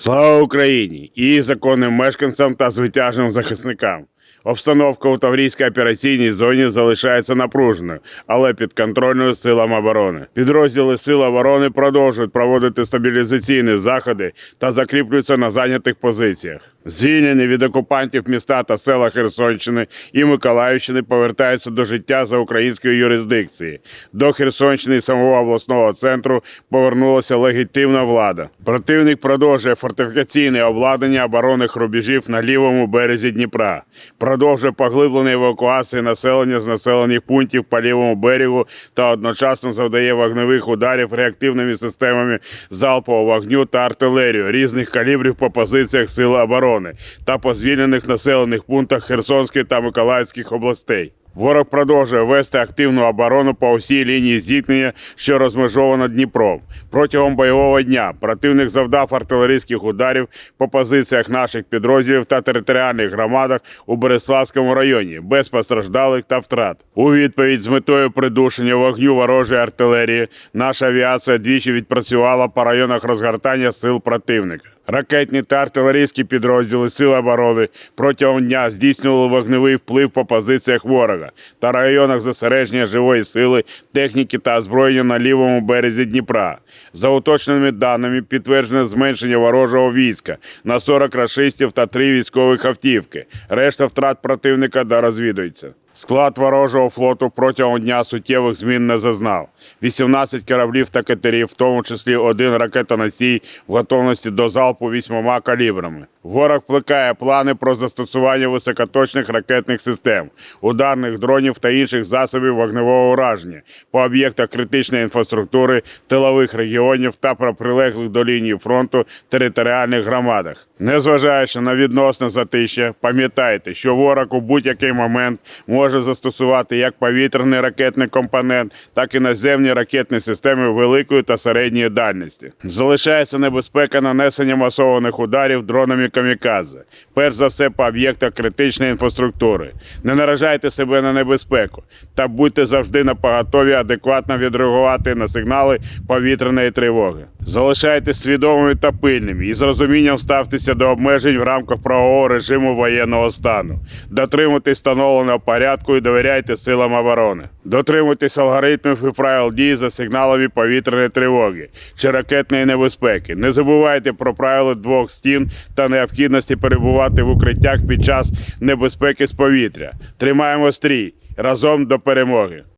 Слава Україні і законним мешканцям та звитяжним захисникам. Обстановка у Таврійській операційній зоні залишається напруженою, але підконтрольною силам оборони. Підрозділи Сил оборони продовжують проводити стабілізаційні заходи та закріплюються на зайнятих позиціях. Звільнені від окупантів міста та села Херсонщини і Миколаївщини повертаються до життя за українською юрисдикцією. До Херсонщини і самого обласного центру повернулася легітимна влада. Противник продовжує фортифікаційне обладнання оборонних рубежів на лівому березі Дніпра. Продовжує поглиблення евакуації населення з населених пунктів по лівому берегу та одночасно завдає вогневих ударів реактивними системами залпового вогню та артилерію різних калібрів по позиціях Сил оборони та по звільнених населених пунктах Херсонської та Миколаївських областей. Ворог продовжує вести активну оборону по всій лінії зіткнення, що розмежовано Дніпром. Протягом бойового дня противник завдав артилерійських ударів по позиціях наших підрозділів та територіальних громадах у Береславському районі без постраждалих та втрат. У відповідь з метою придушення вогню ворожої артилерії наша авіація двічі відпрацювала по районах розгортання сил противника. Ракетні та артилерійські підрозділи Сил оборони протягом дня здійснювали вогневий вплив по позиціях ворога та районах зосередження живої сили, техніки та озброєння на лівому березі Дніпра. За уточненими даними підтверджено зменшення ворожого війська на 40 рашистів та 3 військових автівки. Решта втрат противника дорозвідується. Склад ворожого флоту протягом дня суттєвих змін не зазнав. 18 кораблів та катерів, в тому числі один ракетоносій в готовності до залпу вісьмома калібрами. Ворог плекає плани про застосування високоточних ракетних систем, ударних дронів та інших засобів вогневого ураження по об'єктах критичної інфраструктури, тилових регіонів та про прилеглих до лінії фронту територіальних громадах. Незважаючи на відносне затища, пам'ятайте, що ворог у будь-який момент може застосувати як повітряний ракетний компонент, так і наземні ракетні системи великої та середньої дальності. Залишається небезпека нанесення масованих ударів дронами камікадзе, перш за все по об'єктах критичної інфраструктури. Не наражайте себе на небезпеку та будьте завжди на поготові адекватно відреагувати на сигнали повітряної тривоги. Залишайтесь свідомими та пильними і з розумінням ставтеся до обмежень в рамках правового режиму воєнного стану. Дотримуйтесь встановленого порядку і довіряйте силам оборони. Дотримуйтесь алгоритмів і правил дії за сигналами повітряної тривоги чи ракетної небезпеки. Не забувайте про правила двох стін та необхідності перебувати в укриттях під час небезпеки з повітря. Тримаємо стрій разом до перемоги.